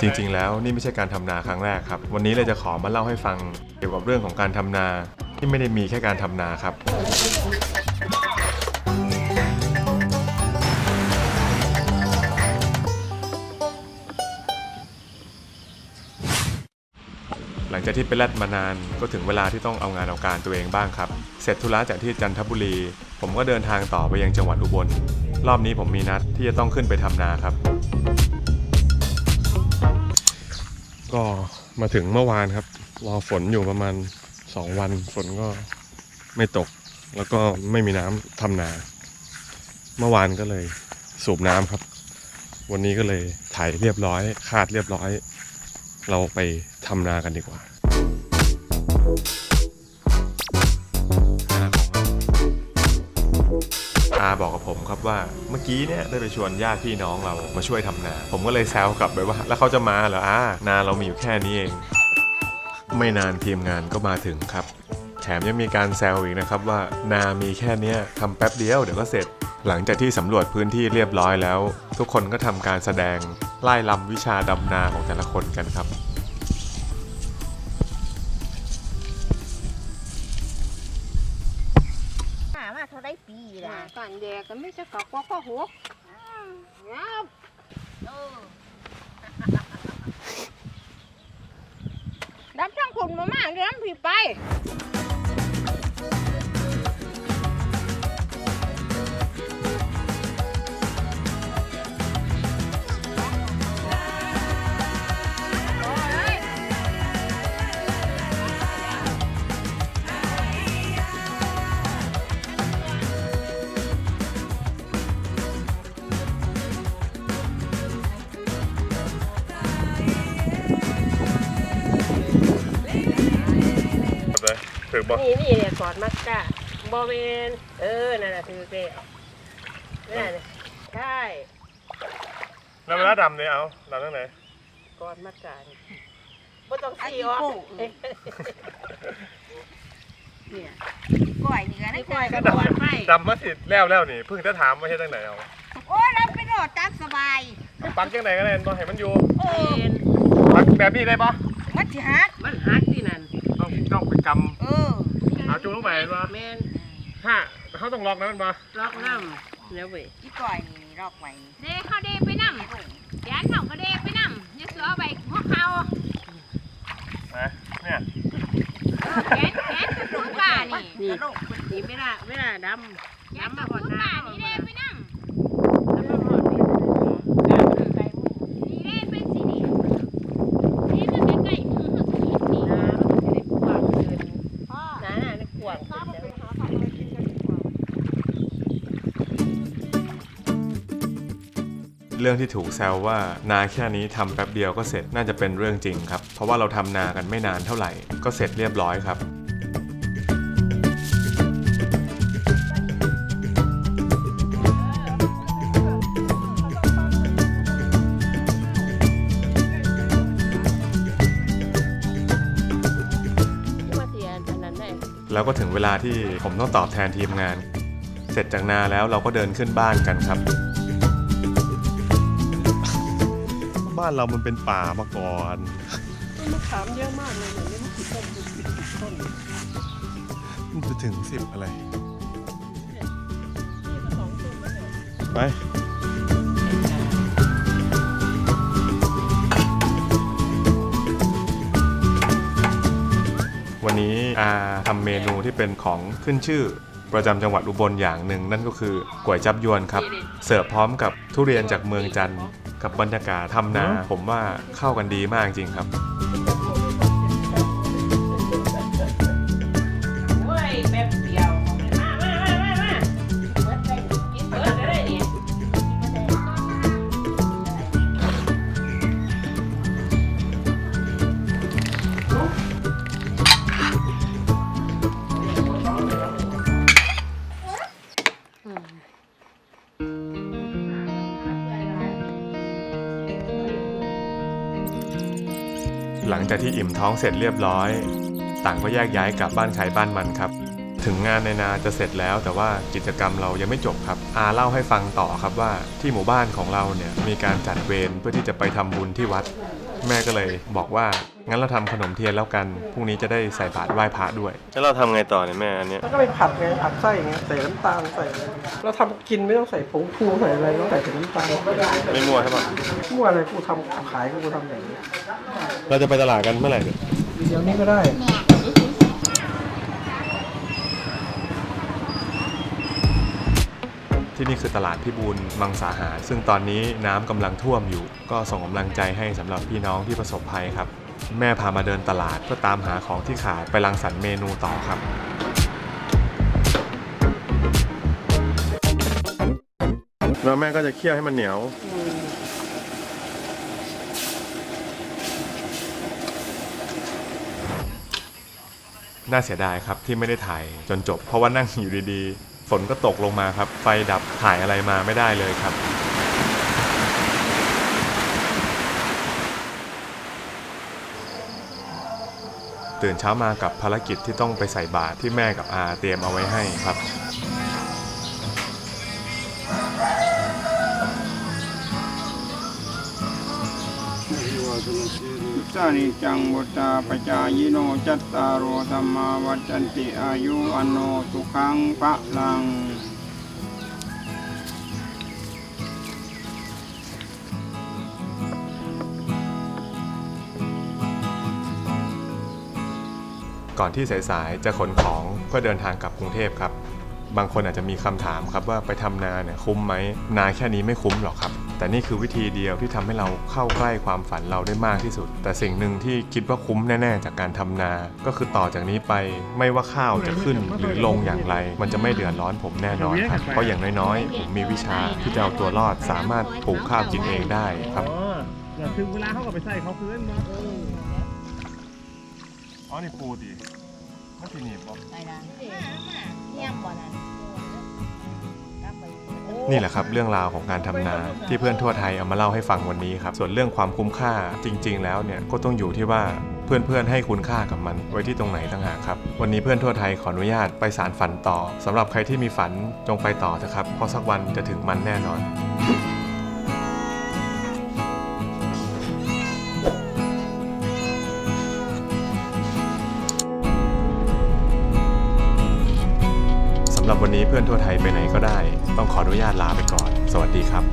จริงๆ แล้วนี่ไม่ใช่การทำนาครั้งแรกครับ วันนี้เลยจะขอมาเล่าให้ฟังเกี่ยวกับเรื่องของการทำนาที่ไม่ได้มีแค่การทำนาครับหลังจากที่ไปแลดมานานก็ถึงเวลาที่ต้องเอางานเอาการตัวเองบ้างครับ เสร็จธุระจากที่จันทบุรี ผมก็เดินทางต่อไปยังจังหวัดอุบล รอบนี้ผมมีนัดที่จะต้องขึ้นไปทำนาครับ ก็มาถึงเมื่อวานครับ รอฝนอยู่ประมาณสองวัน ฝนก็ไม่ตก แล้วก็ไม่มีน้ำทำนา เมื่อวานก็เลยสูบน้ำครับ วันนี้ก็เลยถ่ายเรียบร้อย คาดเรียบร้อย เราไปทำนากันดีกว่าาบอกกับผมครับว่าเมื่อกี้เนี่ยได้ไปชวนญาติพี่น้องเรามาช่วยทำนา ผมก็เลยแซวกลับไปว่า แล้วเขาจะมาเหรออ่านาเรามีอยู่แค่นี้เอง ไม่นานทีมงานก็มาถึงครับ แถมยังมีการแซวอีกนะครับว่านามีแค่เนี้ทำแป๊บเดียวเดี๋ยวก็เสร็จ หลังจากที่สำรวจพื้นที่เรียบร้อยแล้ว ทุกคนก็ทำการแสดงไล่ลำวิชาดำนาของแต่ละคนกันครับ ได้ปีล่ะกันแดกก็ไม่จะกอกว่าก็หัวงับเออดับทั้งคนมามาเรื่องผีไป ถือบอกนี่นี่เนี่ยกอดมักจ้าบอเวนเออนั่นแหละถือเกะนั่นน่ะใช่แล้วเวลาดำเนี่ยเอาดำตั้งไหนกอดมักจ้าบ่ต้องไอ้สีออกโก้เนี่ยก้อยนี่ก็ได้ก้อยก็ก็กอดไปดำมาสิแล้วแล้วนี่เพิ่งจะถามว่าเฮ็ดตั้งไหนเอาโอ้ยเราไปโดดตามสบายปักจังไหนก็ได้บ่ให้มันอยู่เออเป็นปักแบบนี้ได้ปะมันสิฮักมันหักที่นั่น ต้องต้องไปกเออำเอาจูงลงไปเห็นปะแม่นห้าเขาต้องล็อกนะมันปะล็อกน้ำแล้วเว้ยอีก้อยนี่รอกไว้นี่เดเขาเดไปนำยานเขาก็เดไปนำอย่าเสือเอาไปหัวเขานะเนี่ยแขนแขนลูกป่านี่นี่กระโดดนี่เวลาเวลาดำยานดำกัมาบหอลูดกน้ป่านี่เดไป เรื่องที่ถูกแซวว่านาแค่นี้ทำแป๊บเดียวก็เสร็จน่าจะเป็นเรื่องจริงครับ เพราะว่าเราทำนากันไม่นานเท่าไหร่ ก็เสร็จเรียบร้อยครับมาเสียอันนั้นได้แล้วก็ถึงเวลาที่ผมต้องตอบแทนทีมงาน เสร็จจากนาแล้วเราก็เดินขึ้นบ้านกันครับ บ้านเรามันเป็นป่ามาก่อนมะขามเยอะมากเลยเนี่ยไม่กี่ต้นกี่ต้นมันจะถึงสิบอะไร นี่ก็สองต้นแล้วเนี่ย ไป วันนี้อาทำเมนูที่เป็นของขึ้นชื่อ ประจำจังหวัดอุบลอย่างหนึ่ง นั่นก็คือก๋วยจับยวนครับ เสิร์ฟพร้อมกับทุเรียนจากเมืองจันทร์กับบรรยากาศทำนา ผมว่าเข้ากันดีมากจริงครับ หลังจากที่อิ่มท้องเสร็จเรียบร้อย ต่างก็แยกย้ายกลับบ้านใครบ้านมันครับ ถึงงานในนาจะเสร็จแล้วแต่ว่ากิจกรรมเรายังไม่จบครับ อาเล่าให้ฟังต่อครับว่าที่หมู่บ้านของเราเนี่ยมีการจัดเวรเพื่อที่จะไปทำบุญที่วัด แม่ก็เลยบอกว่างั้นเราทำขนมเทียนแล้วกันพรุ่งนี้จะได้ใส่บาตรไหว้พระด้วย แล้วเราทำไงต่อเนี่ยแม่อันเนี้ยแล้วก็ไปผัดไงผัดไส้ไงใส่น้ำตาลใส่อะไรเราทำกินไม่ต้องใส่ผงฟูใส่อะไรต้องใส่แต่น้ำตาลไม่มั่วใช่ปะมั่วอะไรกูทำขายกูทำอย่างนี้เราจะไปตลาดกันเมื่อไหร่เนี่ยเดี๋ยวนี้ก็ได้ ที่นี่คือตลาดพิบูลมังสาหาร ซึ่งตอนนี้น้ำกำลังท่วมอยู่ ก็ส่งกำลังใจให้สำหรับพี่น้องที่ประสบภัยครับ แม่พามาเดินตลาดเพื่อตามหาของที่ขาดไปรังสรรค์เมนูต่อครับแล้วแม่ก็จะเคี่ยวให้มันเหนียว น่าเสียดายครับที่ไม่ได้ถ่ายจนจบ เพราะว่านั่งอยู่ดีๆฝ นก็ตกลงมาครับ ไฟดับถ่ายอะไรมาไม่ได้เลยครับ ตื่นเช้ามากับภารกิจที่ต้องไปใส่บาตรที่แม่กับอาเตรียมเอาไว้ให้ครับ สานิจังบุตาปจายโนจัตตารโอธรรมาวัจันติอายุวันโนสุขังปะลังก่อนที่สายๆจะขนของเพื่อเดินทางกลับกรุงเทพครับ บางคนอาจจะมีคำถามครับว่าไปทำนาเนี่ยคุ้มไหมนาแค่นี้ไม่คุ้มหรอกครับ แต่นี่คือวิธีเดียวที่ทำให้เราเข้าใกล้ความฝันเราได้มากที่สุด แต่สิ่งหนึ่งที่คิดว่าคุ้มแน่ ๆ จากการทำนา ก็คือต่อจากนี้ไปไม่ว่าข้าวจะขึ้นหรือลงอย่างไร มันจะไม่เดือดร้อนผมแน่นอนครับเพราะอย่างน้อยๆผมมีวิชาที่จะเอาตัวรอดสามารถปลูกข้าวกินเองได้ครับอ๋อเดี๋ยวถึงเวลาเขาก็ไปใส่เขาคืนมาอ๋อนี่ปูดีมันสีหนีบบอกไปนะ นี่แหละครับเรื่องราวของการทำนาที่เพื่อนทั่วไทยเอามาเล่าให้ฟังวันนี้ครับส่วนเรื่องความคุ้มค่าจริง ๆ แล้วเนี่ยก็ต้องอยู่ที่ว่าเพื่อนๆให้คุณค่ากับมันไว้ที่ตรงไหนต่างหากครับ วันนี้เพื่อนทั่วไทยขออนุญาตไปสารฝันต่อสำหรับใครที่มีฝันจงไปต่อเถอะครับเพราะสักวันจะถึงมันแน่นอนำหรับวันนี้เพื่อนทั่วไทยไปไหนก็ได้ ต้องขออนุญาตลาไปก่อน สวัสดีครับ